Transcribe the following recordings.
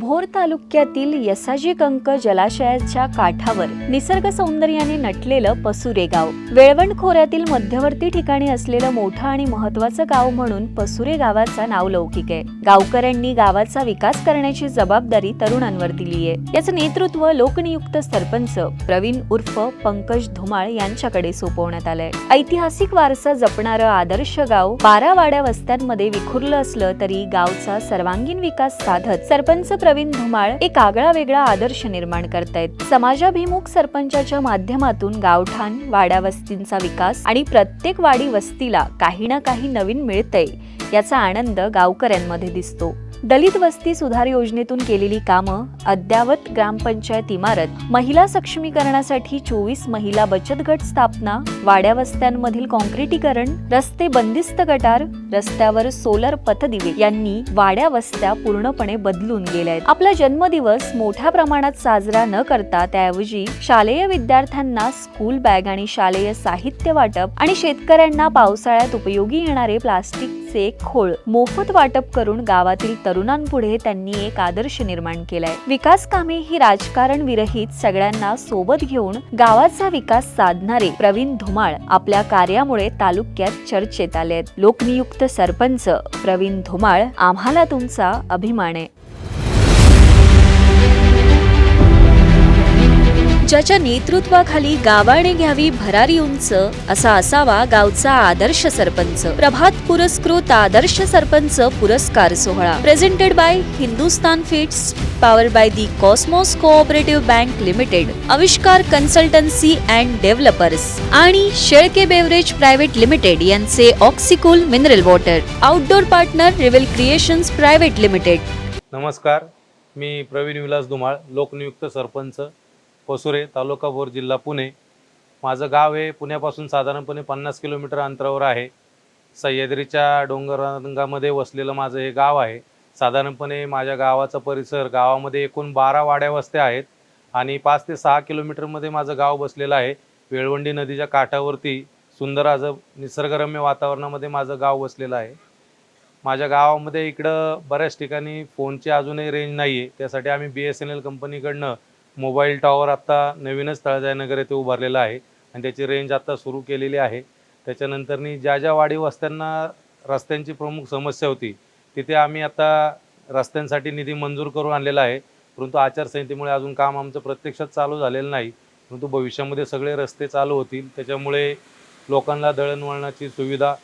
भोर तालुक्यातील यसाजी कंक जलाशयाच्या काठावर निसर्ग सौंदर्याने नटलेलं पसुरे गाव. वेळवण खोऱ्यातील मध्यवर्ती ठिकाणी असलेलं मोठं आणि महत्वाचं गाव म्हणून पसुरे गावाचा नाव लौकिक आहे. गावकऱ्यांनी गावाचा विकास करण्याची जबाबदारी तरुणांवर दिली आहे. याचं नेतृत्व लोकनियुक्त सरपंच प्रवीण उर्फ पंकज धुमाळ यांच्याकडे सोपवण्यात आलंय. ऐतिहासिक वारसा जपणारं आदर्श गाव बारा वाड्या वस्त्यांमध्ये विखुरलं असलं तरी गावचा सर्वांगीण विकास साधत सरपंच प्रवीण धुमाळ एक आगळा वेगळा आदर्श निर्माण करतायत. समाजाभिमुख सरपंचाच्या माध्यमातून गावठाण वाड्या वस्तींचा विकास आणि प्रत्येक वाडी वस्तीला काही ना काही नवीन मिळतंय याचा आनंद गावकऱ्यांमध्ये दिसतो. दलित वस्ती सुधार योजनेतून केलेली कामं अद्यावत ग्रामपंचायत इमारत महिला सक्षमीकरणासाठी चोवीस महिला बचत गट स्थापना वाड्या वस्त्यांमधील कॉन्क्रिटीकरण रस्ते बंदिस्त गटार रस्त्यावर सोलर पथदिवे यांनी वाड्या वस्त्या पूर्णपणे बदलून गेल्या आहेत. आपला जन्मदिवस मोठ्या प्रमाणात साजरा न करता त्याऐवजी शालेय विद्यार्थ्यांना स्कूल बॅग आणि शालेय साहित्य वाटप आणि शेतकऱ्यांना पावसाळ्यात उपयोगी येणारे प्लास्टिक प्लास्टिकचे खोळ मोफत वाटप करून गावातील तरुणांपुढे त्यांनी एक आदर्श निर्माण केलाय. विकास कामे ही राजकारण विरहित सगळ्यांना सोबत घेऊन गावाचा विकास साधणारे प्रवीण धुमाळ आपल्या कार्यामुळे तालुक्यात चर्चेत आले आहेत लोकनियुक्त सरपंच प्रवीण धुमाळ आम्हाला तुमचा अभिमान आहे. ज्याच्या नेतृत्वाखाली गावाने घ्यावी भरारी उंच असा असावा गावचा आदर्श सरपंच. प्रभात पुरस्कृत आदर्श सरपंच पुरस्कार सोहळा. Presented by Hindustan fits power by the Cosmos cooperative bank limited Aavishkar consultancy and developers. आणि शेळके बेवरेज प्रायव्हेट लिमिटेड यांचे Oxycool mineral water. Outdoor partner Reveal creations private limited नमस्कार मी प्रवीण विलास धुमाळ लोकनियुक्त सरपंच. पसुरे तालुका बोर जिल्हा पुणे. माझं गाव हे पुण्यापासून साधारणपणे पन्नास किलोमीटर अंतरावर आहे. सह्याद्रीच्या डोंगररांगामध्ये वसलेलं माझं हे गाव आहे. साधारणपणे माझ्या गावाचा परिसर गावामध्ये एकूण बारा वाड्या वस्त्या आहेत आणि पाच ते सहा किलोमीटरमध्ये माझं गाव बसलेलं आहे. वेळवंडी नदीच्या काठावरती सुंदर असं निसर्गरम्य वातावरणामध्ये माझं गाव वसलेलं आहे. माझ्या गावामध्ये इकडं बऱ्याच ठिकाणी फोनची अजूनही रेंज नाही आहे त्यासाठी आम्ही बी एस एन एल कंपनीकडनं मोबाईल टॉवर आत्ता नवीनच तळजायनगर येथे उभारलेलं आहे आणि त्याची रेंज आत्ता सुरू केलेली आहे. त्याच्यानंतरनी ज्या ज्या वाडी वस्त्यांना रस्त्यांची प्रमुख समस्या होती तिथे आम्ही आता रस्त्यांसाठी निधी मंजूर करून आणलेला आहे. परंतु आचारसंहितेमुळे अजून काम आमचं प्रत्यक्षात चालू झालेलं नाही. परंतु भविष्यामध्ये सगळे रस्ते चालू होतील. त्याच्यामुळे लोकांना दळणवळणाची सुविधा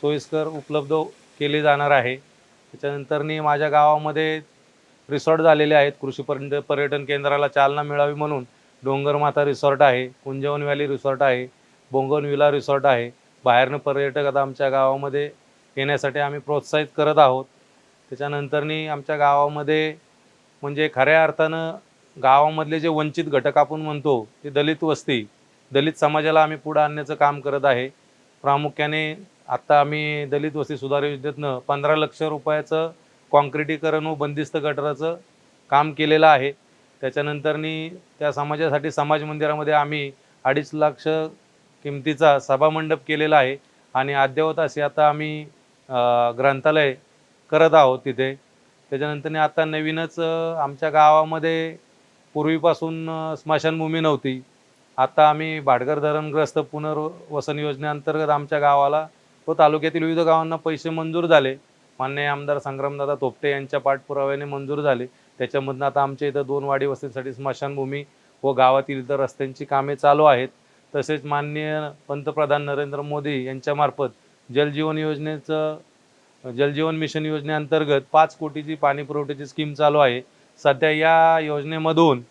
सोयीस्कर उपलब्ध केली जाणार आहे. त्याच्यानंतरनी माझ्या गावामध्ये रिसॉर्ट झालेले आहेत. कृषी पर्यटन पर्यटन केंद्राला चालना मिळावी म्हणून डोंगरमाथा रिसॉर्ट आहे कुंजवन व्हॅली रिसॉर्ट आहे बोंगनविला रिसॉर्ट आहे. बाहेरनं पर्यटक आता आमच्या गावामध्ये येण्यासाठी आम्ही प्रोत्साहित करत आहोत. त्याच्यानंतरनी आमच्या गावामध्ये म्हणजे खऱ्या अर्थानं गावामधले जे वंचित घटक आपण म्हणतो ते दलित वस्ती दलित समाजाला आम्ही पुढं आणण्याचं काम करत आहे. प्रामुख्याने आत्ता आम्ही दलित वस्ती सुधार योजनेतनं पंधरा लक्ष रुपयाचं कॉन्क्रिटीकरण व बंदिस्त गटाराचं काम केलेलं आहे. त्याच्यानंतरनी त्या समाजासाठी समाज मंदिरामध्ये आम्ही अडीच लाख किमतीचा सभामंडप केलेला आहे आणि अद्ययावत असे आता आम्ही ग्रंथालय करत आहोत तिथे. त्याच्यानंतरने आता नवीनच आमच्या गावामध्ये पूर्वीपासून स्मशानभूमी नव्हती. आता आम्ही भाटघर धरणग्रस्त पुनर्वसन योजनेअंतर्गत आमच्या गावाला व तालुक्यातील विविध गावांना पैसे मंजूर झाले. मान्य आमदार संग्रामदादा तोपटे यांच्या पाठपुराव्याने मंजूर झाले. त्याच्यामधनं आता आमच्या इथं दोन वाडी वस्तीसाठी स्मशानभूमी व गावातील इतर रस्त्यांची कामे चालू आहेत. तसेच माननीय पंतप्रधान नरेंद्र मोदी यांच्यामार्फत जलजीवन योजनेचं जलजीवन मिशन योजनेअंतर्गत पाच कोटीची पाणी पुरवठ्याची स्कीम चालू आहे. सध्या या योजनेमधून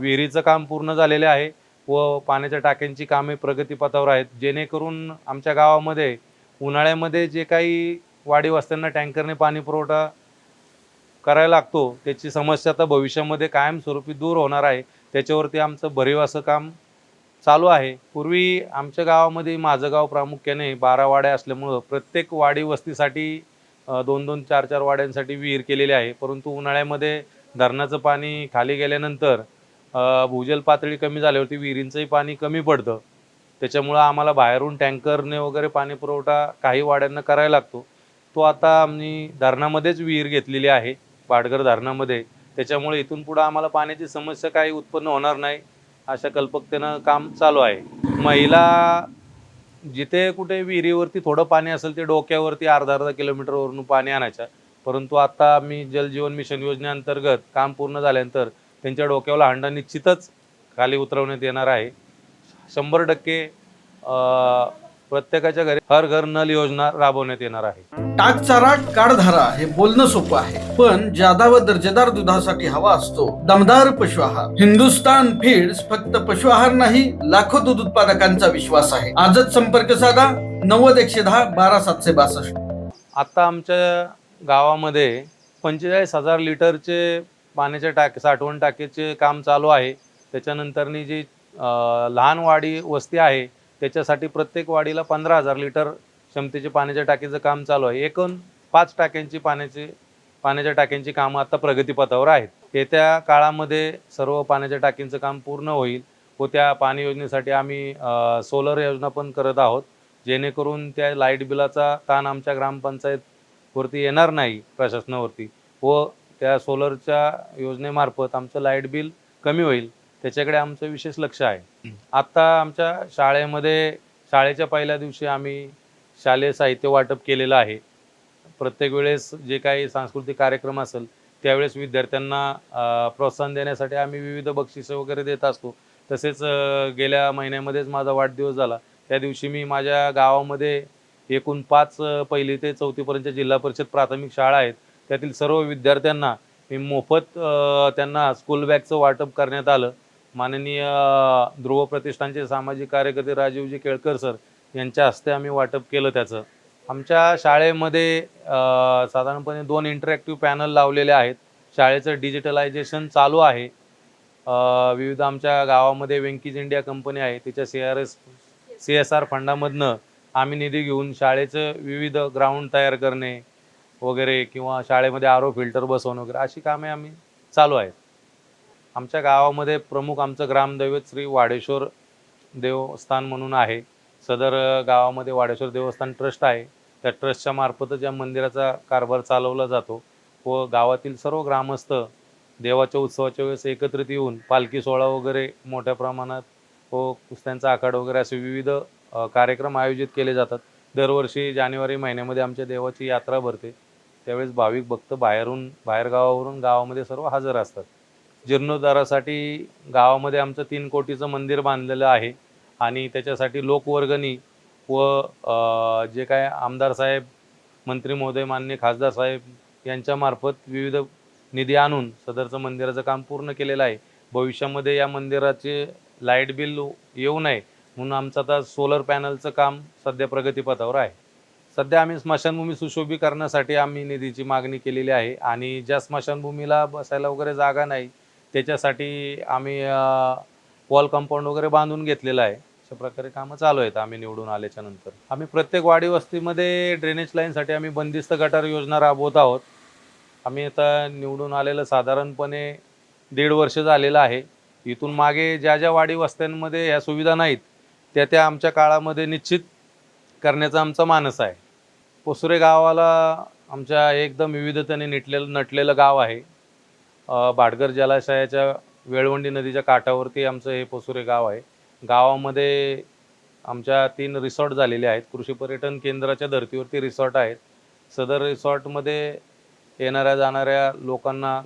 विहिरीचं काम पूर्ण झालेले आहे व पाण्याच्या टाक्यांची कामे प्रगतीपथावर आहेत. जेणेकरून आमच्या गावामध्ये उन्हाळ्यामध्ये जे काही वाडी वस्त्यांना टँकरने पाणी पुरवठा करायला लागतो. त्याची समस्या आता भविष्यामध्ये कायमस्वरूपी दूर होणार आहे. त्याच्यावरती आमचं भरीव असं काम चालू आहे. पूर्वी आमच्या गावामध्ये माझं गाव प्रामुख्याने बारा वाड्या असल्यामुळं प्रत्येक वाडी वस्तीसाठी दोन दोन चार चार वाड्यांसाठी विहीर केलेली आहे. परंतु उन्हाळ्यामध्ये धरणाचं पाणी खाली गेल्यानंतर भूजल पातळी कमी झाल्यावरती विहिरींचंही पाणी कमी पडतं. त्याच्यामुळं आम्हाला बाहेरून टँकरने वगैरे पाणी पुरवठा काही वाड्यांना करायला लागतो. तो आता आम्ही धरणामध्येच विहीर घेतलेली आहे पाटघर धरणामध्ये. त्याच्यामुळे इथून पुढं आम्हाला पाण्याची समस्या काही उत्पन्न होणार नाही अशा कल्पकतेनं काम चालू आहे. महिला जिथे कुठे विहिरीवरती थोडं पाणी असेल ते डोक्यावरती अर्धा अर्धा किलोमीटरवरून पाणी आणायचं. परंतु आता आम्ही जलजीवन मिशन योजनेअंतर्गत काम पूर्ण झाल्यानंतर त्यांच्या डोक्यावर हांडा निश्चितच खाली उतरवण्यात येणार आहे. शंभर टक्के प्रत्येकाच्या घरी हर घर नल योजना राबवण्यात येणार आहे. टाक चारा काढधारा हे बोलणं सोपं आहे. पण जादा व दर्जेदार दुधासाठी हवा असतो. दमदार पशु आहार हिंदुस्तान फीड्स फक्त पशु आहार नाही लाखो दूध उत्पादकांचा विश्वास आहे. आजच संपर्क साधा. नव्वद एकशे दहा बारा सातशे बासष्ट. आता आमच्या गावामध्ये पंचेचाळीस हजार लिटरचे पाण्याच्या टाके साठवण टाकीचे काम चालू आहे. त्याच्यानंतरनी जी लहान वाडी वस्ती आहे त्याच्यासाठी प्रत्येक वाडीला पंधरा हजार लिटर क्षमतेचे पाण्याच्या टाकीचं काम चालू आहे. एकूण पाच टाक्यांची पाण्याची पाण्याच्या टाक्यांची कामं आता प्रगतीपथावर आहेत. येत्या काळामध्ये सर्व पाण्याच्या टाकींचं काम पूर्ण होईल व त्या पाणी योजनेसाठी आम्ही सोलर योजना पण करत आहोत. जेणेकरून त्या लाइट बिलाचा ताण आमच्या ग्रामपंचायत वरती येणार नाही प्रशासनावरती. व त्या सोलरच्या योजनेमार्फत आमचं लाइट बिल कमी होईल त्याच्याकडे आमचं विशेष लक्ष आहे. आत्ता आमच्या शाळेमध्ये शाळेच्या पहिल्या दिवशी आम्ही शालेय साहित्य वाटप केलेलं आहे. प्रत्येक वेळेस जे काही सांस्कृतिक कार्यक्रम असेल त्यावेळेस विद्यार्थ्यांना प्रोत्साहन देण्यासाठी आम्ही विविध बक्षिसं वगैरे देत असतो. तसेच गेल्या महिन्यामध्येच माझा वाढदिवस झाला. त्या दिवशी मी माझ्या गावामध्ये एकूण पाच पहिली ते चौथीपर्यंतच्या जिल्हा परिषद प्राथमिक शाळा आहेत. त्यातील सर्व विद्यार्थ्यांना मी मोफत त्यांना स्कूल बॅगचं वाटप करण्यात आलं. माननीय ध्रुव प्रतिष्ठानचे सामाजिक कार्यकर्ते राजीवजी केळकर सर यांच्या हस्ते आम्ही वाटप केलं त्याचं. आमच्या शाळेमध्ये साधारणपणे दोन इंटरॅक्टिव्ह पॅनल लावलेले आहेत. शाळेचं डिजिटलायझेशन चालू आहे. विविध आमच्या गावामध्ये वेंकीज इंडिया कंपनी आहे. तिच्या C R S C S R फंडामधनं आम्ही निधी घेऊन शाळेचं विविध ग्राउंड तयार करणे वगैरे किंवा शाळेमध्ये आरो फिल्टर बसवणं वगैरे अशी कामे आम्ही चालू आहेत. आमच्या गावामध्ये प्रमुख आमचं ग्रामदैवत श्री वाडेश्वर देवस्थान म्हणून आहे. सदर गावामध्ये वाडेश्वर देवस्थान ट्रस्ट आहे. त्या ट्रस्टच्या मार्फतच या मंदिराचा कारभार चालवला जातो व गावातील सर्व ग्रामस्थ देवाच्या उत्सवाच्या वेळेस एकत्रित येऊन पालखी सोहळा वगैरे मोठ्या प्रमाणात व कुस्त्यांचा आखाड वगैरे असे विविध कार्यक्रम आयोजित केले जातात. दरवर्षी जानेवारी महिन्यामध्ये आमच्या देवाची यात्रा भरते. त्यावेळेस भाविक भक्त बाहेरून बाहेरगावावरून गावामध्ये सर्व हजर असतात. जीर्णोद्धारासाठी गावामध्ये आमचं तीन कोटीचं मंदिर बांधलेलं आहे. आणि त्याच्यासाठी लोकवर्गणी व जे काय आमदार साहेब मंत्री महोदय मान्य खासदार साहेब यांच्यामार्फत विविध निधी आणून सदरचं मंदिराचं काम पूर्ण केलेलं आहे. भविष्यामध्ये या मंदिराचे लाइट बिल येऊ नये म्हणून आमचं आता सोलर पॅनलचं काम सध्या प्रगतीपथावर आहे. सध्या आम्ही स्मशानभूमी सुशोभीकरणासाठी आम्ही निधीची मागणी केलेली आहे आणि ज्या स्मशानभूमीला बसायला वगैरे जागा नाही त्याच्यासाठी आम्ही वॉल कंपाऊंड वगैरे बांधून घेतलेलं आहे. अशा प्रकारे कामं चालू आहेत आम्ही निवडून आल्याच्यानंतर. आम्ही प्रत्येक वाडी वस्तीमध्ये ड्रेनेज लाईनसाठी आम्ही बंदिस्त गटार योजना राबवत आहोत. आम्ही आता निवडून आलेलं साधारणपणे दीड वर्ष झालेलं आहे. इथून मागे ज्या ज्या वाडी वस्त्यांमध्ये ह्या सुविधा नाहीत त्या त्या आमच्या काळामध्ये निश्चित करण्याचा आमचा मानस आहे. पोसुरे गावाला आमच्या एकदम विविधतेने निटलेलं नटलेलं गाव आहे. अ, भाटघर जलाशयाच्या वेळवंडी नदीच्या काठावरती आमचं हे पोसुरे गाव आहे. गावामध्ये आमच्या तीन रिसॉर्ट झालेले आहेत. कृषी पर्यटन केंद्राच्या धर्तीवरती रिसॉर्ट आहेत. सदर रिसॉर्टमध्ये येणाऱ्या जाणाऱ्या लोकांना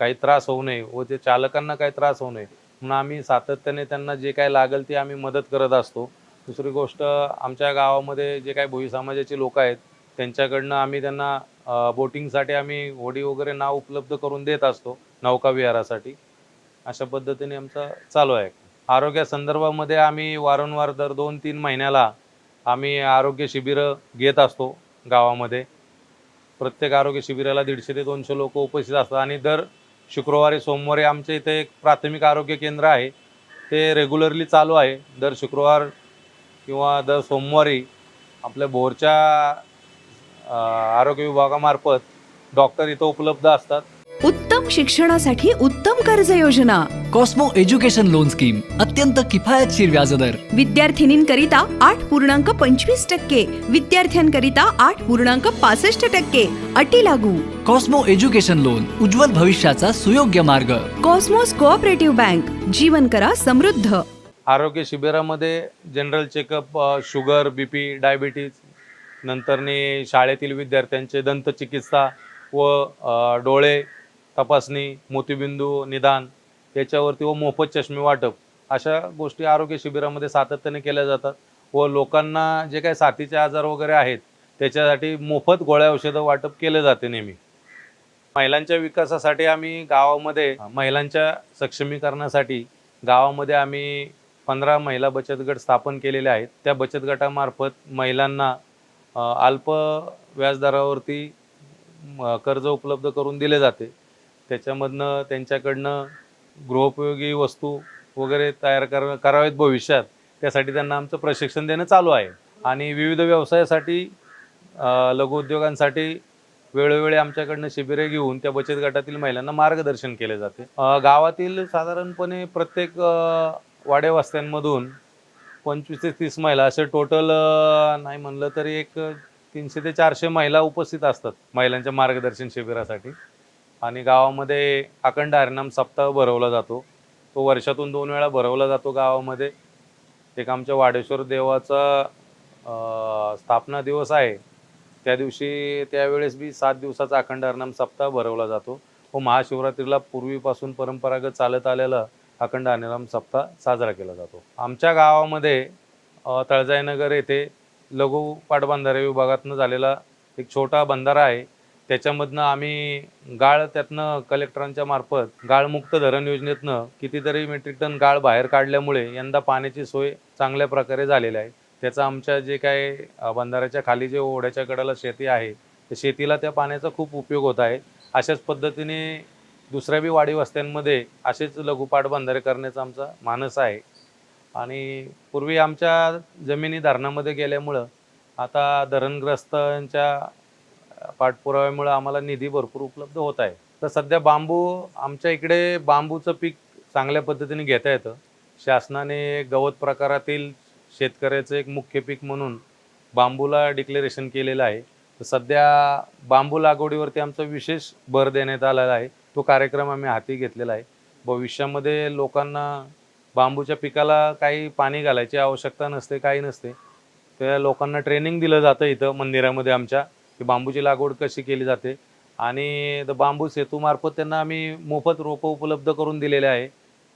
काही त्रास होऊ नये व ते चालकांना काही त्रास होऊ नये म्हणून आम्ही सातत्याने त्यांना जे काय लागेल ते आम्ही मदत करत असतो. दुसरी गोष्ट आमच्या गावामध्ये जे काही भोई समाजाचे लोक आहेत त्यांच्याकडनं आम्ही त्यांना बोटिंगसाठी आम्ही होडी वगैरे नाव उपलब्ध करून देत असतो नौका विहारासाठी. अशा पद्धतीने आमचं चालू आहे. आरोग्यासंदर्भामध्ये आम्ही वारंवार दर दोन तीन महिन्याला आम्ही आरोग्य शिबिरं घेत असतो गावामध्ये. प्रत्येक आरोग्य शिबिराला दीडशे ते दोनशे लोक उपस्थित असतात आणि दर शुक्रवारी सोमवारी आमच्या इथे एक प्राथमिक आरोग्य केंद्र आहे. ते रेग्युलरली चालू आहे. दर शुक्रवार किंवा दर सोमवारी आपल्या भोरच्या आरोग्य विभागामार्फत डॉक्टर इथं उपलब्ध असतात. उत्तम शिक्षणासाठी उत्तम कर्ज योजना कॉस्मो एज्युकेशन लोन स्कीम अत्यंत किफायतशीर व्याजदर. विद्यार्थिनींकरिता आठ पूर्णांक पंचवीस टक्के विद्यार्थ्यांकरिता आठ पूर्णांक पासष्ट टक्के अटी लागू. कॉस्मो एज्युकेशन लोन उज्ज्वल भविष्याचा सुयोग्य मार्ग. कॉस्मोस कोऑपरेटिव्ह बँक जीवन करा समृद्ध. आरोग्य शिबिरामध्ये general checkup sugar B P diabetes नंतरनी शाळेतील विद्यार्थ्यांचे दंतचिकित्सा व डोळे तपासणी मोतीबिंदू निदान याच्यावरती व मोफत चष्मे वाटप. अशा गोष्टी आरोग्य शिबिरामध्ये सातत्याने केल्या जातात. व लोकांना जे काही साथीचे आजार वगैरे आहेत त्याच्यासाठी मोफत गोळ्या औषधं वाटप केले जाते नेहमी. महिलांच्या विकासासाठी आम्ही गावामध्ये महिलांच्या सक्षमीकरणासाठी गावामध्ये आम्ही पंधरा महिला बचत गट स्थापन केलेले आहेत. त्या बचत गटामार्फत महिलांना अल्प व्याजदरावरती कर्ज उपलब्ध करून दिले जाते. त्याच्यामधनं त्यांच्याकडनं गृहोपयोगी वस्तू वगैरे तयार कर करावेत भविष्यात त्यासाठी त्यांना आमचं प्रशिक्षण देणं चालू आहे. आणि विविध व्यवसायासाठी लघुउद्योगांसाठी वेळोवेळी आमच्याकडनं शिबिरे घेऊन त्या बचत गटातील महिलांना मार्गदर्शन केले जाते. गावातील साधारणपणे प्रत्येक अ, वाड्यावस्त्यांमधून पंचवीस ते तीस महिला असे टोटल नाही म्हणलं तरी एक तीनशे ते चारशे महिला उपस्थित असतात महिलांच्या मार्गदर्शन शिबिरासाठी. आणि गावामध्ये अखंड हरिनाम सप्ताह भरवला जातो. तो वर्षातून दोन वेळा भरवला जातो गावामध्ये. एक आमच्या वाडेश्वर देवाचा स्थापना दिवस आहे. त्या दिवशी त्यावेळेस बी सात दिवसाचा अखंड हरिनाम सप्ताह भरवला जातो. व महाशिवरात्रीला पूर्वीपासून परंपरागत चालत आलेला अखंड हरिनाम सप्ताह साजरा केला जातो. आमच्या गावामध्ये तळजाईनगर येथे लघु पाटबंधारे विभागातनं झालेला एक छोटा बंधारा आहे. त्याच्यामधनं आम्ही गाळ त्यातनं कलेक्टरांच्या मार्फत गाळमुक्त धरण योजनेतनं कितीतरी मेट्रिक टन गाळ बाहेर काढल्यामुळे यंदा पाण्याची सोय चांगल्या प्रकारे झालेली आहे. त्याचा आमच्या जे काय बंधाऱ्याच्या खाली जे ओढ्याच्या कडेला शेती आहे त्या शेतीला त्या पाण्याचा खूप उपयोग होत आहे. अशाच पद्धतीने दुसऱ्या बी वाडी वस्त्यांमध्ये असेच लघुपाठ बंधारे करण्याचा आमचा मानस आहे. आणि पूर्वी आमच्या जमिनी धरणामध्ये गेल्यामुळं आता धरणग्रस्तांच्या पाठपुराव्यामुळं आम्हाला निधी भरपूर उपलब्ध होत आहे. तर सध्या बांबू आमच्या इकडे बांबूचं पीक चांगल्या पद्धतीने घेता येतं. शासनाने गवत प्रकारातील शेतकऱ्याचं एक मुख्य पीक म्हणून बांबूला डिक्लेरेशन केलेलं आहे. तर सध्या बांबू लागवडीवरती आमचा विशेष भर देण्यात आलेला आहे. तो कार्यक्रम आम्ही हाती घेतलेला आहे. भविष्यामध्ये लोकांना बांबूच्या पिकाला काही पाणी घालायची आवश्यकता नसते काही नसते. त्या लोकांना ट्रेनिंग दिलं जातं इथं मंदिरामध्ये आमच्या. की बांबूची लागवड कशी केली जाते. आणि द बांबू सेतूमार्फत त्यांना आम्ही मोफत रोपं उपलब्ध करून दिलेले आहे.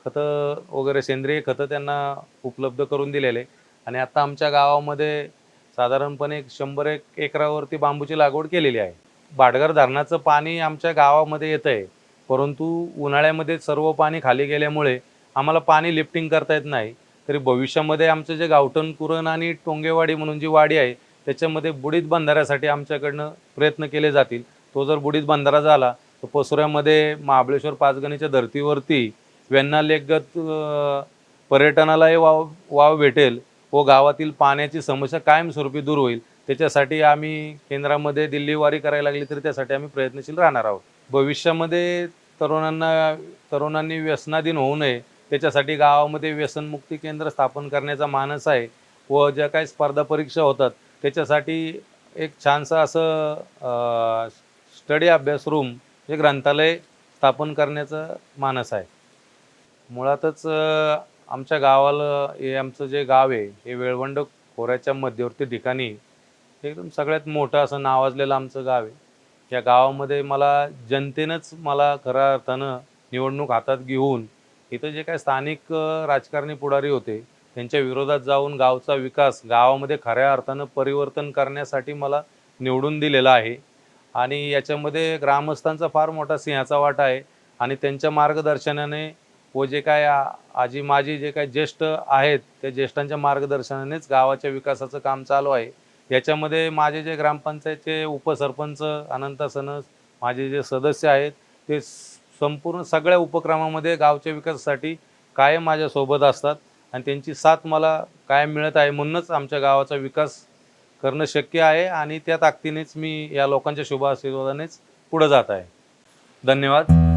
खतं वगैरे सेंद्रिय खतं त्यांना उपलब्ध करून दिलेले आणि आता आमच्या गावामध्ये साधारणपणे एक शंभर एक एकरावरती बांबूची लागवड केलेली आहे. भाटघर धरणाचं पाणी आमच्या गावामध्ये येतं आहे. परंतु उन्हाळ्यामध्ये सर्व पाणी खाली गेल्यामुळे आम्हाला पाणी लिफ्टिंग करता येत नाही. तरी भविष्यामध्ये आमचं जे गावठण कुरण आणि टोंगेवाडी म्हणून जी वाडी आहे त्याच्यामध्ये बुडीत बंधाऱ्यासाठी आमच्याकडनं प्रयत्न केले जातील. तो जर बुडीत बंधारा झाला तर पसुऱ्यामध्ये महाबळेश्वर पाचगणीच्या धर्तीवरती व्यन्नालेखगत लेखगत पर्यटनालाही वाव वाव भेटेल व गावातील पाण्याची समस्या कायमस्वरूपी दूर होईल. त्याच्यासाठी आम्ही केंद्रामध्ये दिल्लीवारी करायला लागली तरी त्यासाठी आम्ही प्रयत्नशील राहणार आहोत. भविष्यामध्ये तरुणांना तरुणांनी व्यसनाधीन होऊ नये. त्याच्यासाठी गावामध्ये व्यसनमुक्ती केंद्र स्थापन करण्याचा मानस आहे व ज्या काही स्पर्धा परीक्षा होतात त्याच्यासाठी एक छानसं असं स्टडी अभ्यास रूम हे ग्रंथालय स्थापन करण्याचं मानस आहे. मुळातच आमच्या गावाला हे आमचं जे गाव आहे हे वेळवंड खोऱ्याच्या मध्यवर्ती ठिकाणी एकदम सगळ्यात मोठं असं नावाजलेलं आमचं गाव आहे. या गावामध्ये मला जनतेनंच मला खऱ्या अर्थानं निवडणूक हातात घेऊन इथं जे काय स्थानिक राजकारणी पुढारी होते त्यांच्या विरोधात जाऊन गावचा विकास गावामध्ये खऱ्या अर्थानं परिवर्तन करण्यासाठी मला निवडून दिलेला आहे. आणि याच्यामध्ये ग्रामस्थांचा फार मोठा सिंहाचा वाटा आहे. आणि त्यांच्या मार्गदर्शनाने व जे काय आजी माजी जे काय ज्येष्ठ आहेत त्या ज्येष्ठांच्या मार्गदर्शनानेच गावाच्या विकासाचं काम चालू आहे. याच्यामध्ये माझे जे ग्रामपंचायतचे उपसरपंच अनंत सनस माझे जे सदस्य आहेत ते संपूर्ण सगळ्या उपक्रमामध्ये गावच्या विकासासाठी कायम माझ्यासोबत असतात. आणि त्यांची साथ मला कायम मिळत आहे म्हणूनच आमच्या गावाचा विकास करणं शक्य आहे आणि त्या ताकदीनेच मी या लोकांच्या शुभ आशीर्वादानेच पुढे जात आहे. धन्यवाद.